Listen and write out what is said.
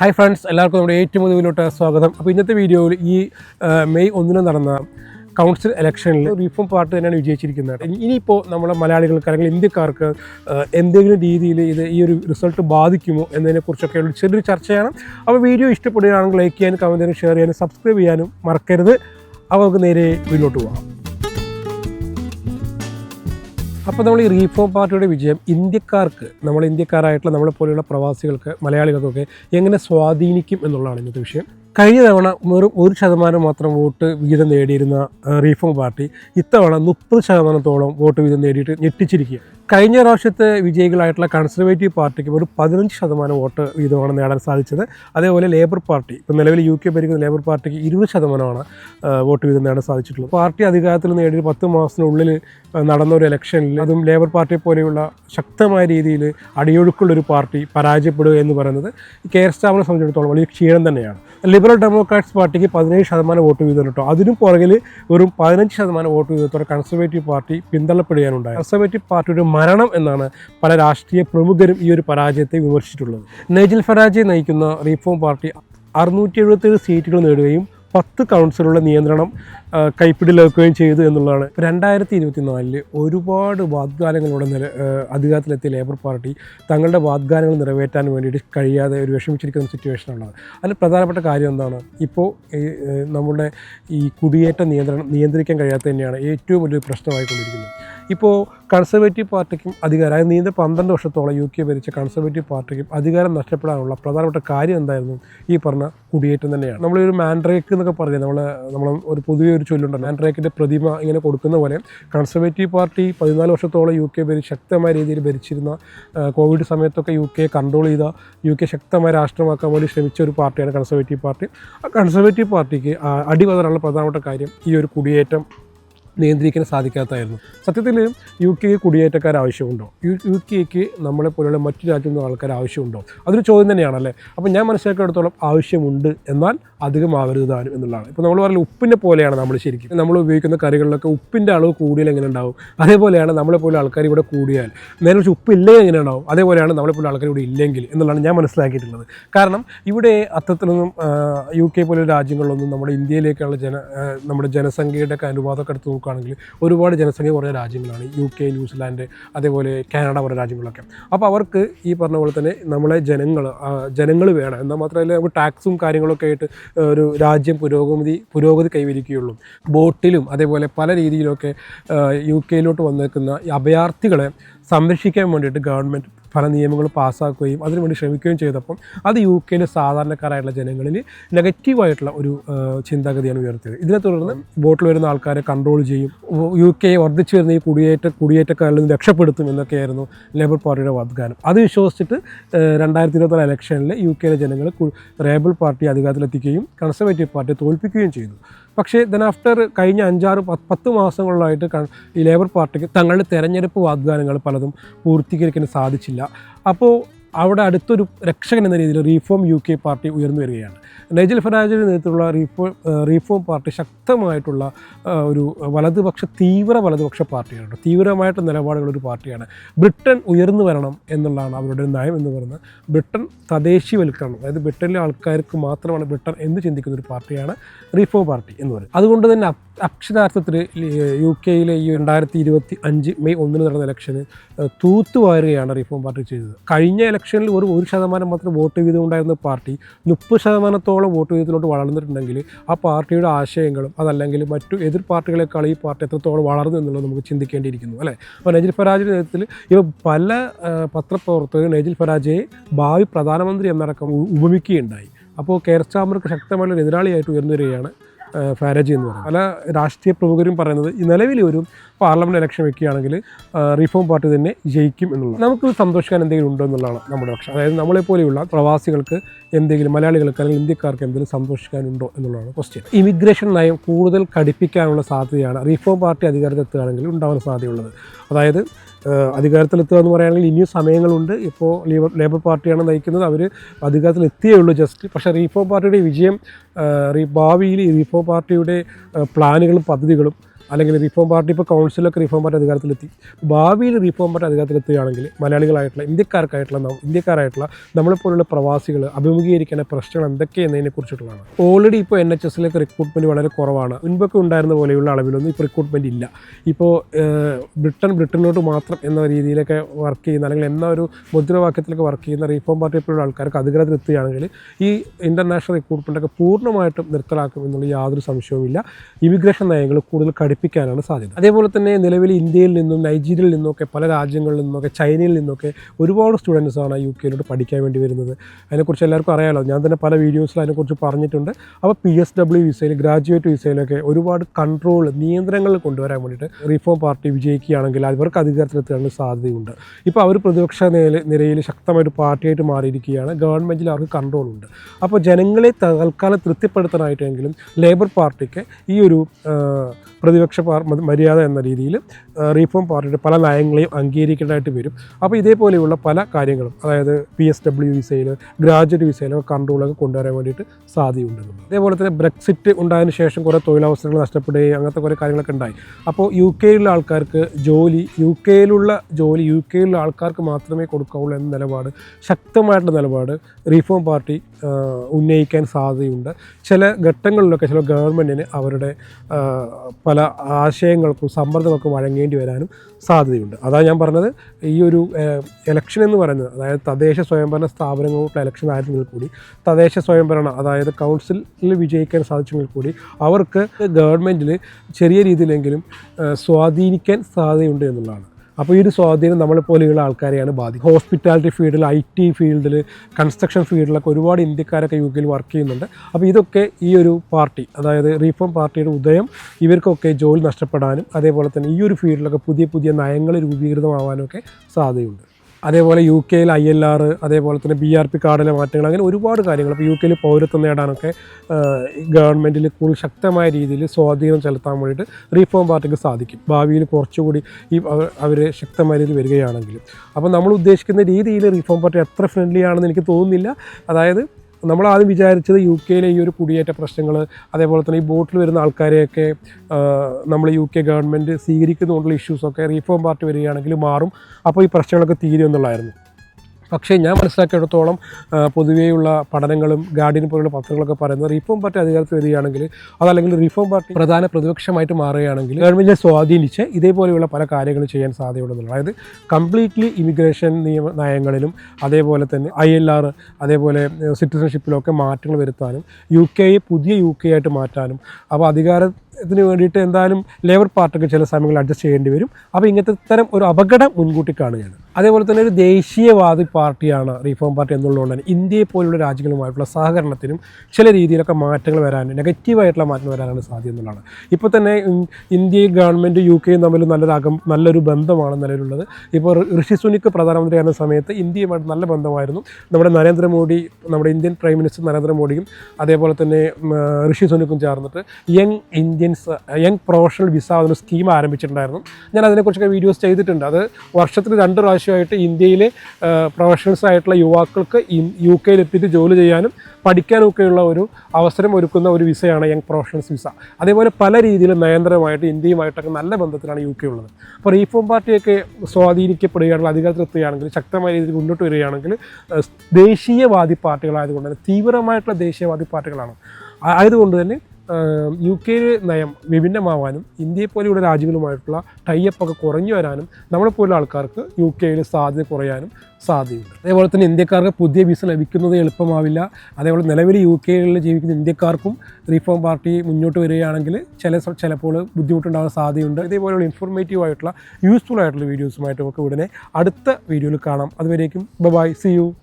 Hi friends എല്ലാവർക്കും നമ്മുടെ ഏറ്റവും മുതലോട്ട് സ്വാഗതം. അപ്പോൾ ഇന്നത്തെ വീഡിയോയിൽ ഈ മെയ് ഒന്നിന് നടന്ന കൗൺസിൽ ഇലക്ഷനിൽ റീഫോം പാർട്ടി തന്നെയാണ് വിജയിച്ചിരിക്കുന്നത്. ഇനിയിപ്പോൾ നമ്മളെ മലയാളികൾക്ക് അല്ലെങ്കിൽ ഇന്ത്യക്കാർക്ക് എന്തെങ്കിലും രീതിയിൽ ഇത് ഈ ഒരു റിസൾട്ട് ബാധിക്കുമോ എന്നതിനെക്കുറിച്ചൊക്കെ ഒരു ചെറിയൊരു ചർച്ചയാണ്. അപ്പോൾ വീഡിയോ ഇഷ്ടപ്പെടുകയാണെങ്കിൽ ലൈക്ക് ചെയ്യാനും കമന്റ് ചെയ്യാനും ഷെയർ ചെയ്യാനും സബ്സ്ക്രൈബ് ചെയ്യാനും മറക്കരുത്. അപ്പോൾ നമുക്ക് നേരെ വീട്ടിലോട്ട് പോകാം. അപ്പോൾ നമ്മൾ ഈ റീഫോം പാർട്ടിയുടെ വിജയം ഇന്ത്യക്കാർക്ക് നമ്മൾ ഇന്ത്യക്കാരായിട്ടുള്ള നമ്മളെ പോലെയുള്ള പ്രവാസികൾക്ക് മലയാളികൾക്കൊക്കെ എങ്ങനെ സ്വാധീനിക്കും എന്നുള്ളതാണ് ഇന്നത്തെ വിഷയം. കഴിഞ്ഞ തവണ വെറും ഒരു ശതമാനം മാത്രം വോട്ട് വിഹിതം നേടിയിരുന്ന റീഫോം പാർട്ടി ഇത്തവണ മുപ്പത് ശതമാനത്തോളം വോട്ട് വിഹിതം നേടിയിട്ട് ഞെട്ടിച്ചിരിക്കുക കഴിഞ്ഞ പ്രാവശ്യത്തെ വിജയികളായിട്ടുള്ള കൺസർവേറ്റീവ് പാർട്ടിക്ക് ഒരു പതിനഞ്ച് ശതമാനം വോട്ട് വീതമാണ് നേടാൻ സാധിച്ചത്. അതേപോലെ ലേബർ പാർട്ടി ഇപ്പോൾ നിലവിൽ യു കെ ഭരിക്കുന്ന ലേബർ പാർട്ടിക്ക് ഇരുപത് ശതമാനമാണ് വോട്ട് വീതം നേടാൻ സാധിച്ചിട്ടുള്ളത്. പാർട്ടി അധികാരത്തിൽ നേടി പത്ത് മാസത്തിനുള്ളിൽ നടന്ന ഒരു ഇലക്ഷനിൽ അതും ലേബർ പാർട്ടിയെ പോലെയുള്ള ശക്തമായ രീതിയിൽ അടിയൊഴുക്കുള്ള ഒരു പാർട്ടി പരാജയപ്പെടുക എന്ന് പറയുന്നത് കെയർ സ്റ്റാഫിനെ സംബന്ധിച്ചിടത്തോളം വലിയ ക്ഷീണം തന്നെയാണ്. ലിബറൽ ഡെമോക്രാറ്റ്സ് പാർട്ടിക്ക് പതിനേഴ് ശതമാനം വോട്ട് വീതം കിട്ടും അതിനും പുറകിൽ വെറും പതിനഞ്ച് ശതമാനം വോട്ട് വീതത്തോടെ കൺസർവേറ്റീവ് പാർട്ടി പിന്തള്ളപ്പെടുകയാണുണ്ടായി കൺസർവേറ്റീവ് പാർട്ടിയുടെ മരണം എന്നാണ് പല രാഷ്ട്രീയ പ്രമുഖരും ഈ ഒരു പരാജയത്തെ വിമർശിച്ചിട്ടുള്ളത്. നൈജൽ ഫറാജെ നയിക്കുന്ന റീഫോം പാർട്ടി അറുന്നൂറ്റി എഴുപത്തേഴ് സീറ്റുകൾ നേടുകയും പത്ത് കൗൺസിലുള്ള നിയന്ത്രണം കൈപ്പിടിലാക്കുകയും ചെയ്തു എന്നുള്ളതാണ്. രണ്ടായിരത്തി ഇരുപത്തി നാലിൽ ഒരുപാട് വാഗ്ദാനങ്ങളോടെ നില അധികാരത്തിലെത്തിയ ലേബർ പാർട്ടി തങ്ങളുടെ വാഗ്ദാനങ്ങൾ നിറവേറ്റാൻ വേണ്ടിയിട്ട് കഴിയാതെ ഒരു വിഷമിച്ചിരിക്കുന്ന സിറ്റുവേഷനാണുള്ളത് അതിൽ പ്രധാനപ്പെട്ട കാര്യം എന്താണ്? ഇപ്പോൾ നമ്മുടെ ഈ കുടിയേറ്റ നിയന്ത്രണം നിയന്ത്രിക്കാൻ കഴിയാത്ത തന്നെയാണ് ഏറ്റവും വലിയൊരു പ്രശ്നമായിക്കൊണ്ടിരിക്കുന്നത്. ഇപ്പോൾ കൺസർവേറ്റീവ് പാർട്ടിക്കും അധികാരം അതായത് നീണ്ട പന്ത്രണ്ട് വർഷത്തോളം യു കെ ഭരിച്ച കൺസർവേറ്റീവ് പാർട്ടിക്കും അധികാരം നഷ്ടപ്പെടാനുള്ള പ്രധാനപ്പെട്ട കാര്യം എന്തായിരുന്നു? ഈ പറഞ്ഞ കുടിയേറ്റം തന്നെയാണ്. നമ്മൾ ഒരു മാൻഡ്രേക്ക് എന്നൊക്കെ പറഞ്ഞത് നമ്മൾ നമ്മൾ ഒരു പൊതുവെ ഒരു ചൊല്ലുണ്ട് മാൻഡ്രേക്കിന്റെ പ്രതിമ ഇങ്ങനെ കൊടുക്കുന്ന പോലെ കൺസർവേറ്റീവ് പാർട്ടി പതിനാല് വർഷത്തോളം യു കെ ഭരി ശക്തമായ രീതിയിൽ ഭരിച്ചിരുന്ന കോവിഡ് സമയത്തൊക്കെ യു കെ കൺട്രോൾ ചെയ്ത യു കെ ശക്തമായ രാഷ്ട്രമാക്കാൻ വേണ്ടി ശ്രമിച്ച ഒരു പാർട്ടിയാണ് കൺസർവേറ്റീവ് പാർട്ടി. ആ കൺസർവേറ്റീവ് പാർട്ടിക്ക് അടിപതറാനുള്ള പ്രധാനപ്പെട്ട കാര്യം ഈ ഒരു കുടിയേറ്റം നിയന്ത്രിക്കാൻ സാധിക്കാത്തതായിരുന്നു സത്യത്തിൽ യു കെക്ക് കുടിയേറ്റക്കാർ ആവശ്യമുണ്ടോ? യു യു കെക്ക് നമ്മളെ പോലെയുള്ള മറ്റു രാജ്യങ്ങളിൽ ആൾക്കാർ ആവശ്യമുണ്ടോ? അതൊരു ചോദ്യം തന്നെയാണല്ലേ? അപ്പം ഞാൻ മനസ്സിലാക്കിയെടുത്തോളം ആവശ്യമുണ്ട് എന്നാൽ അധികം താനും എന്നുള്ളതാണ്. ഇപ്പോൾ നമ്മൾ പറയുന്നത് ഉപ്പിനെ പോലെയാണ് നമ്മൾ ശരിക്കും. നമ്മൾ ഉപയോഗിക്കുന്ന കറികളിലൊക്കെ ഉപ്പിന്റെ അളവ് കൂടിയാൽ എങ്ങനെ ഉണ്ടാവും? അതേപോലെയാണ് നമ്മളെ പോലെ ആൾക്കാർ ഇവിടെ കൂടിയാൽ. നേരെ വെച്ച് ഉപ്പില്ലെങ്കിൽ എങ്ങനെ ഉണ്ടാവും? അതേപോലെയാണ് നമ്മളെ പോലെ ആൾക്കാർ ഇവിടെ ഇല്ലെങ്കിൽ എന്നുള്ളതാണ് ഞാൻ മനസ്സിലാക്കിയിട്ടുള്ളത്. കാരണം ഇവിടെ അത്തരത്തിലൊന്നും യു കെ പോലുള്ള രാജ്യങ്ങളിലൊന്നും നമ്മുടെ ഇന്ത്യയിലേക്കുള്ള ജന നമ്മുടെ ജനസംഖ്യയുടെ ഒക്കെ അനുപാതമൊക്കെ എടുത്ത് നോക്കുകയാണെങ്കിൽ ഒരുപാട് ജനസംഖ്യ കുറഞ്ഞ രാജ്യങ്ങളാണ് യു കെ ന്യൂസിലാൻഡ് അതേപോലെ കാനഡ പോലുള്ള രാജ്യങ്ങളൊക്കെ. അപ്പോൾ അവർക്ക് ഈ പറഞ്ഞ പോലെ തന്നെ നമ്മളെ ജനങ്ങൾ ജനങ്ങൾ വേണം. എന്നാൽ മാത്രമല്ല നമുക്ക് ടാക്സും കാര്യങ്ങളൊക്കെ ആയിട്ട് ഒരു രാജ്യം പുരോഗതി പുരോഗതി കൈവരിക്കുകയുള്ളൂ. ബോട്ടിലും അതേപോലെ പല രീതിയിലൊക്കെ യു കെയിലോട്ട് വന്നേക്കുന്ന അഭയാർത്ഥികളെ സംരക്ഷിക്കാൻ വേണ്ടിയിട്ട് ഗവൺമെന്റ് പല നിയമങ്ങൾ പാസ്സാക്കുകയും അതിനുവേണ്ടി ശ്രമിക്കുകയും ചെയ്തപ്പം അത് യു കെയിലെ സാധാരണക്കാരായിട്ടുള്ള ജനങ്ങളിൽ നെഗറ്റീവായിട്ടുള്ള ഒരു ചിന്താഗതിയാണ് ഉയർത്തിയത്. ഇതിനെ തുടർന്ന് ബോട്ടിൽ വരുന്ന ആൾക്കാരെ കൺട്രോൾ ചെയ്യും. യു കെ വർദ്ധിച്ചു വരുന്ന ഈ കുടിയേറ്റ കുടിയേറ്റക്കാരിൽ നിന്ന് രക്ഷപ്പെടുത്തും എന്നൊക്കെയായിരുന്നു ലേബർ പാർട്ടിയുടെ വാഗ്ദാനം. അത് വിശ്വസിച്ചിട്ട് രണ്ടായിരത്തി ഇരുപത്തൊന്ന് ഇലക്ഷനിൽ യു കെയിലെ ജനങ്ങൾ ലേബർ പാർട്ടി അധികാരത്തിലെത്തിക്കുകയും കൺസർവേറ്റീവ് പാർട്ടിയെ തോൽപ്പിക്കുകയും ചെയ്തു. പക്ഷേ ദൻ ആഫ്റ്റർ കഴിഞ്ഞ അഞ്ചാറ് പത്ത് മാസങ്ങളിലായിട്ട് ഈ ലേബർ പാർട്ടിക്ക് തങ്ങളുടെ തെരഞ്ഞെടുപ്പ് വാഗ്ദാനങ്ങൾ പലതും പൂർത്തീകരിക്കാൻ സാധിച്ചില്ല. അപ്പോൾ അവിടെ അടുത്തൊരു രക്ഷകൻ എന്ന രീതിയിൽ റീഫോം യു കെ പാർട്ടി ഉയർന്നു വരികയാണ്. നൈജൽ ഫറാജിന്റെ നേതൃത്വത്തിലുള്ള റീഫോം റീഫോം പാർട്ടി ശക്തമായിട്ടുള്ള ഒരു വലതുപക്ഷ തീവ്ര വലതുപക്ഷ പാർട്ടിയാണ്. തീവ്രമായിട്ട് നിലപാടുകളൊരു പാർട്ടിയാണ്. ബ്രിട്ടൻ ഉയർന്നു വരണം എന്നുള്ളതാണ് അവരുടെ നയം എന്ന് പറയുന്നത്. ബ്രിട്ടൻ തദ്ദേശീയവൽക്കരണം അതായത് ബ്രിട്ടനിലെ ആൾക്കാർക്ക് മാത്രമാണ് ബ്രിട്ടൻ എന്ന് ചിന്തിക്കുന്ന ഒരു പാർട്ടിയാണ് റീഫോം പാർട്ടി എന്ന് പറയുന്നത്. അതുകൊണ്ട് തന്നെ അക്ഷരാർത്ഥത്തിൽ യു കെയിലെ ഈ രണ്ടായിരത്തി ഇരുപത്തി അഞ്ച് മെയ് ഒന്നിന് നടന്ന ഇലക്ഷന് തൂത്തുവാരുകയാണ് റീഫോം പാർട്ടി ചെയ്തത്. കഴിഞ്ഞ ഇലക്ഷനിൽ ഒരു ഒരു ശതമാനം മാത്രം വോട്ട് വീതം ഉണ്ടായിരുന്ന പാർട്ടി. മുപ്പത് ശതമാനത്തോളം വോട്ട് വീതത്തിലോട്ട് വളർന്നിട്ടുണ്ടെങ്കിൽ ആ പാർട്ടിയുടെ ആശയങ്ങളും അതല്ലെങ്കിൽ മറ്റു എതിർ പാർട്ടികളെക്കാൾ ഈ പാർട്ടി എത്രത്തോളം വളർന്നു എന്നുള്ളത് നമുക്ക് ചിന്തിക്കേണ്ടിയിരിക്കുന്നു അല്ലേ? അപ്പോൾ നജിൽ ഫരാജിന്റെ നേതൃത്വത്തിൽ ഇവ പല പത്രപ്രവർത്തകർ നജിൽ ഫരാജയെ ഭാവി പ്രധാനമന്ത്രി എന്നടക്കം ഉപമിക്കുകയുണ്ടായി. അപ്പോൾ സ്റ്റാമർക്ക് ശക്തമായ ഒരു എതിരാളിയായിട്ട് ഉയർന്നു വരികയാണ് ഫാരജി എന്ന് പറയുന്നത്. പല രാഷ്ട്രീയ പ്രമുഖരും പറയുന്നത് ഈ നിലവിൽ ഒരു പാർലമെന്റ് ഇലക്ഷൻ വെക്കുകയാണെങ്കിൽ റിഫോം പാർട്ടി തന്നെ ജയിക്കും എന്നുള്ളത്. നമുക്ക് സന്തോഷിക്കാൻ എന്തെങ്കിലും ഉണ്ടോ എന്നുള്ളതാണ് നമ്മുടെ പക്ഷം. അതായത് നമ്മളെ പോലെയുള്ള പ്രവാസികൾക്ക് എന്തെങ്കിലും മലയാളികൾക്ക് അല്ലെങ്കിൽ ഇന്ത്യക്കാർക്ക് എന്തെങ്കിലും സന്തോഷിക്കാനുണ്ടോ എന്നുള്ളതാണ് ക്വസ്റ്റ്യൻ ഇമിഗ്രേഷൻ നയം കൂടുതൽ കടുപ്പിക്കാനുള്ള സാധ്യതയാണ് റിഫോം പാർട്ടി അധികാരത്തിൽ എത്തുകയാണെങ്കിൽ ഉണ്ടാവാൻ സാധ്യതയുള്ളത്. അതായത് അധികാരത്തിലെത്തുക എന്ന് പറയുകയാണെങ്കിൽ ഇനിയും സമയങ്ങളുണ്ട്. ഇപ്പോൾ ലേബർ ലേബർ പാർട്ടിയാണ് നയിക്കുന്നത്. അവർ അധികാരത്തിലെത്തിയേ ഉള്ളൂ ജസ്റ്റ് പക്ഷേ റീഫോം പാർട്ടിയുടെ വിജയം ഭാവിയിൽ ഈ റീഫോം പാർട്ടിയുടെ പ്ലാനുകളും പദ്ധതികളും അല്ലെങ്കിൽ റിഫോം പാർട്ടി ഇപ്പോൾ കൗൺസിലൊക്കെ റിഫോം പാർട്ടി അധികാരത്തിലെത്തി. ഭാവിയിൽ റിഫോം പാർട്ടി അധികാരത്തിലെത്തുകയാണെങ്കിൽ മലയാളികളായിട്ടുള്ള ഇന്ത്യക്കാർക്കായിട്ടുള്ള ഇന്ത്യക്കാരായിട്ടുള്ള നമ്മളെപ്പോലുള്ള പ്രവാസികൾ അഭിമുഖീകരിക്കേണ്ട പ്രശ്നങ്ങൾ എന്തൊക്കെയെന്നതിനെ കുറിച്ചിട്ടുള്ളതാണ് ഓൾറെഡി ഇപ്പോൾ എൻ എച്ച് എസിലേക്ക് റിക്രൂട്ട്മെന്റ് വളരെ കുറവാണ്. മുൻപൊക്കെ ഉണ്ടായിരുന്ന പോലെയുള്ള അളവിലൊന്നും ഇപ്പോൾ റിക്രൂട്ട്മെന്റ് ഇല്ല. ഇപ്പോൾ ബ്രിട്ടൻ ബ്രിട്ടനിലോട്ട് മാത്രം എന്ന രീതിയിലൊക്കെ വർക്ക് ചെയ്യുന്ന അല്ലെങ്കിൽ എന്ന ഒരു മുദ്രാവാക്യത്തിലൊക്കെ വർക്ക് ചെയ്യുന്ന റിഫോം റീഫോം പോലുള്ള ആൾക്കാർക്ക് അധികാരത്തിലെത്തുകയാണെങ്കിൽ ഈ ഇന്റർനാഷണൽ റിക്രൂട്ട്മെന്റൊക്കെ പൂർണമായിട്ടും നിർത്തലാക്കും എന്നുള്ള യാതൊരു സംശയവുമില്ല. ഇമിഗ്രേഷൻ നയങ്ങൾ കൂടുതൽ കടുപ്പിക്കാനാണ് സാധ്യത. അതേപോലെ തന്നെ നിലവിൽ ഇന്ത്യയിൽ നിന്നും നൈജീരിയയിൽ നിന്നൊക്കെ പല രാജ്യങ്ങളിൽ നിന്നൊക്കെ ചൈനയിൽ നിന്നൊക്കെ ഒരുപാട് സ്റ്റുഡൻസാണ് യു കെയിലോട്ട് പഠിക്കാൻ വേണ്ടി വരുന്നത്. അതിനെക്കുറിച്ച് എല്ലാവർക്കും അറിയാലോ ഞാൻ തന്നെ പല വീഡിയോസിൽ അതിനെക്കുറിച്ച് പറഞ്ഞിട്ടുണ്ട്. അപ്പോൾ പി എസ് ഡബ്ല്യു വിസയിൽ ഗ്രാജുവേറ്റ് വിസയിലൊക്കെ ഒരുപാട് കൺട്രോൾ നിയന്ത്രണങ്ങൾ കൊണ്ടുവരാൻ വേണ്ടിയിട്ട് റിഫോം പാർട്ടി വിജയിക്കുകയാണെങ്കിൽ അവർക്ക് അധികാരത്തിലെത്താനുള്ള സാധ്യതയുണ്ട്. ഇപ്പോൾ അവർ പ്രതിപക്ഷ നിരയിൽ ശക്തമായൊരു പാർട്ടിയായിട്ട് മാറിയിരിക്കുകയാണ്. ഗവൺമെന്റിൽ അവർക്ക് കൺട്രോൾ ഉണ്ട്. അപ്പോൾ ജനങ്ങളെ തൽക്കാലം തൃപ്തിപ്പെടുത്താനായിട്ടെങ്കിലും ലേബർ പാർട്ടിക്ക് ഈ ഒരു പ്രതിപക്ഷ പാർ മര്യാദ എന്ന രീതിയിൽ റീഫോം പാർട്ടിയുടെ പല നയങ്ങളെയും അംഗീകരിക്കേണ്ടതായിട്ട് വരും. അപ്പോൾ ഇതേപോലെയുള്ള പല കാര്യങ്ങളും അതായത് പി എസ് ഡബ്ല്യു വിസയിൽ ഗ്രാജുവേറ്റ് വിസയിലൊക്കെ കൺട്രോളൊക്കെ കൊണ്ടുവരാൻ വേണ്ടിയിട്ട് സാധ്യതയുണ്ടെന്നുള്ളത് അതേപോലെ തന്നെ ബ്രെക്സിറ്റ് ഉണ്ടായതിനു ശേഷം കുറേ തൊഴിലവസരങ്ങൾ നഷ്ടപ്പെടുകയും അങ്ങനത്തെ കുറേ കാര്യങ്ങളൊക്കെ ഉണ്ടായി. അപ്പോൾ യു കെയിലുള്ള ആൾക്കാർക്ക് ജോലി യു കെയിലുള്ള ജോലി യു കെയിലുള്ള ആൾക്കാർക്ക് മാത്രമേ കൊടുക്കാവുള്ളൂ എന്ന നിലപാട് ശക്തമായിട്ടുള്ള നിലപാട് റീഫോം പാർട്ടി ഉന്നയിക്കാൻ സാധ്യതയുണ്ട്. ചില ഘട്ടങ്ങളിലൊക്കെ ചില ഗവൺമെന്റിന് അവരുടെ പല ആശയങ്ങൾക്കും സമ്മർദ്ദങ്ങൾക്കും വഴങ്ങേണ്ടി വരാനും സാധ്യതയുണ്ട്. അതാണ് ഞാൻ പറഞ്ഞത് ഈ ഒരു എലക്ഷൻ എന്ന് പറയുന്നത് അതായത് തദ്ദേശ സ്വയംഭരണ സ്ഥാപനങ്ങളുടെ എലക്ഷൻ ആയിരുന്നെങ്കിൽ കൂടി തദ്ദേശ സ്വയംഭരണ അതായത് കൗൺസിലിൽ വിജയിക്കാൻ സാധിച്ചെങ്കിൽ കൂടി അവർക്ക് ഗവൺമെന്റിൽ ചെറിയ രീതിയിലെങ്കിലും സ്വാധീനിക്കാൻ സാധ്യതയുണ്ട് എന്നുള്ളതാണ്. അപ്പോൾ ഈ ഒരു സ്വാധീനം നമ്മളെപ്പോലെയുള്ള ആൾക്കാരെയാണ് ബാധിക്കുക ഹോസ്പിറ്റാലിറ്റി ഫീൽഡിൽ ഐ ടി ഫീൽഡിൽ കൺസ്ട്രക്ഷൻ ഫീൽഡിലൊക്കെ ഒരുപാട് ഇന്ത്യക്കാരൊക്കെ യു കെയിൽ വർക്ക് ചെയ്യുന്നുണ്ട്. അപ്പോൾ ഇതൊക്കെ ഈ ഒരു പാർട്ടി അതായത് റീഫോം പാർട്ടിയുടെ ഉദയം ഇവർക്കൊക്കെ ജോലി നഷ്ടപ്പെടാനും അതേപോലെ തന്നെ ഈ ഒരു ഫീൽഡിലൊക്കെ പുതിയ പുതിയ നയങ്ങൾ രൂപീകൃതമാവാനും ഒക്കെ സാധ്യതയുണ്ട്. അതേപോലെ യു കെയിൽ ഐ എൽ ആർ അതേപോലെ തന്നെ ബി ആർ പി കാർഡിലെ മാറ്റങ്ങൾ അങ്ങനെ ഒരുപാട് കാര്യങ്ങൾ. അപ്പോൾ യു കെയിൽ പൗരത്വം നേടാനൊക്കെ ഗവൺമെന്റിൽ കൂടുതൽ ശക്തമായ രീതിയിൽ സ്വാധീനം ചെലുത്താൻ വേണ്ടിയിട്ട് റീഫോം പാർട്ടിക്ക് സാധിക്കും. ഭാവിയിൽ കുറച്ചുകൂടി ഈ അവർ ശക്തമായ രീതിയിൽ വരികയാണെങ്കിൽ അപ്പോൾ നമ്മൾ ഉദ്ദേശിക്കുന്ന രീതിയിൽ റീഫോം പാർട്ടി എത്ര ഫ്രണ്ട്ലി ആണെന്ന് എനിക്ക് തോന്നുന്നില്ല. അതായത് നമ്മൾ ആദ്യം വിചാരിച്ചത് യു കെയിലെ ഈ ഒരു കുടിയേറ്റ പ്രശ്നങ്ങൾ അതേപോലെ തന്നെ ഈ ബോട്ടിൽ വരുന്ന ആൾക്കാരെയൊക്കെ നമ്മൾ യു കെ ഗവൺമെന്റ് സ്വീകരിക്കുന്നതുകൊണ്ടുള്ള ഇഷ്യൂസൊക്കെ റീഫോം പാർട്ടി വരികയാണെങ്കിൽ മാറും. അപ്പോൾ ഈ പ്രശ്നങ്ങളൊക്കെ തീരും എന്നുള്ളതായിരുന്നു. പക്ഷേ ഞാൻ മനസ്സിലാക്കിയിടത്തോളം പൊതുവേയുള്ള പഠനങ്ങളും ഗാർഡിയൻ പോലുള്ള പത്രങ്ങളൊക്കെ പറയുന്നത് റിഫോം പാർട്ടി അധികാരത്തിൽ വരികയാണെങ്കിൽ അതല്ലെങ്കിൽ റിഫോം പാർട്ടി പ്രധാന പ്രതിപക്ഷമായിട്ട് മാറുകയാണെങ്കിൽ ഗവൺമെന്റിനെ സ്വാധീനിച്ച് ഇതേപോലെയുള്ള പല കാര്യങ്ങളും ചെയ്യാൻ സാധ്യതയുണ്ടെന്നുള്ളത് അതായത് കംപ്ലീറ്റ്ലി ഇമിഗ്രേഷൻ നിയമ നയങ്ങളിലും അതേപോലെ തന്നെ ഐ എൽ ആർ അതേപോലെ സിറ്റിസൺഷിപ്പിലൊക്കെ മാറ്റങ്ങൾ വരുത്താനും യു കെയെ പുതിയ യു കെ ആയിട്ട് മാറ്റാനും അപ്പോൾ അധികാരത്തിന് വേണ്ടിയിട്ട് എന്തായാലും ലേബർ പാർട്ടിക്ക് ചില സമയങ്ങളിൽ അഡ്ജസ്റ്റ് ചെയ്യേണ്ടി വരും. അപ്പോൾ ഇങ്ങനത്തെ തരം ഒരു അപകടം മുൻകൂട്ടി കാണുകയാണ്. അതേപോലെ തന്നെ ഒരു ദേശീയവാദി പാർട്ടിയാണ് റീഫോം പാർട്ടി എന്നുള്ളതുകൊണ്ട് തന്നെ ഇന്ത്യയെ പോലുള്ള രാജ്യങ്ങളുമായിട്ടുള്ള സഹകരണത്തിനും ചില രീതിയിലൊക്കെ മാറ്റങ്ങൾ വരാൻ നെഗറ്റീവായിട്ടുള്ള മാറ്റങ്ങൾ വരാനാണ് സാധ്യത എന്നുള്ളതാണ്. ഇപ്പോൾ തന്നെ ഇന്ത്യ ഗവൺമെന്റ് യു കെയും തമ്മിൽ നല്ലൊരകം നല്ലൊരു ബന്ധമാണ് നിലവിലുള്ളത്. ഇപ്പോൾ ഋഷി സുനിക്ക് പ്രധാനമന്ത്രിയായിരുന്ന സമയത്ത് ഇന്ത്യയുമായിട്ട് നല്ല ബന്ധമായിരുന്നു. നമ്മുടെ നരേന്ദ്രമോദി നമ്മുടെ ഇന്ത്യൻ പ്രൈം മിനിസ്റ്റർ നരേന്ദ്രമോദിയും അതേപോലെ തന്നെ ഋഷി സുനിക്കും ചേർന്നിട്ട് young Indians young professional visa എന്നൊരു സ്കീം ആരംഭിച്ചിട്ടുണ്ടായിരുന്നു. ഞാൻ അതിനെക്കുറിച്ചൊക്കെ വീഡിയോസ് ചെയ്തിട്ടുണ്ട്. അത് വർഷത്തിൽ രണ്ട് പ്രാവശ്യമായിട്ട് ഇന്ത്യയിലെ പ്രൊഫഷണൽസ് ആയിട്ടുള്ള യുവാക്കൾക്ക് യു കെയിൽ എത്തിയിട്ട് ജോലി ചെയ്യാനും പഠിക്കാനൊക്കെയുള്ള ഒരു അവസരം ഒരുക്കുന്ന ഒരു വിസയാണ് യങ് പ്രൊഫഷണൽസ് വിസ അതേപോലെ പല രീതിയിലും നയന്ത്രമായിട്ട് ഇന്ത്യയുമായിട്ടൊക്കെ നല്ല ബന്ധത്തിലാണ് യു കെ ഉള്ളത്. അപ്പോൾ റീഫോം പാർട്ടിയൊക്കെ സ്വാധീനിക്കപ്പെടുകയാണെങ്കിൽ അധികാരത്തിലെത്തുകയാണെങ്കിൽ ശക്തമായ രീതിയിൽ മുന്നോട്ട് വരികയാണെങ്കിൽ ദേശീയവാദി പാർട്ടികളായതുകൊണ്ട് തന്നെ തീവ്രമായിട്ടുള്ള ദേശീയവാദി പാർട്ടികളാണ്. ആയതുകൊണ്ട് തന്നെ യു കെ നയം വിഭിന്നമാവാനും ഇന്ത്യയെ പോലെയുള്ള രാജ്യങ്ങളുമായിട്ടുള്ള ടൈയപ്പൊക്കെ കുറഞ്ഞു വരാനും നമ്മളെപ്പോലുള്ള ആൾക്കാർക്ക് യു കെയിൽ സാധ്യത കുറയാനും സാധ്യതയുണ്ട്. അതേപോലെ തന്നെ ഇന്ത്യക്കാർക്ക് പുതിയ വിസ ലഭിക്കുന്നത് എളുപ്പമാവില്ല. അതേപോലെ നിലവിൽ യു കെയിൽ ജീവിക്കുന്ന ഇന്ത്യക്കാർക്കും റീഫോം പാർട്ടി മുന്നോട്ട് വരികയാണെങ്കിൽ ചില ചിലപ്പോൾ ബുദ്ധിമുട്ടുണ്ടാകാൻ സാധ്യതയുണ്ട്. ഇതേപോലെയുള്ള ഇൻഫോർമേറ്റീവ് ആയിട്ടുള്ള യൂസ്ഫുൾ ആയിട്ടുള്ള വീഡിയോസുമായിട്ട് നമുക്ക് ഉടനെ അടുത്ത വീഡിയോയിൽ കാണാം. അതുവരേക്കും ബൈ സി യു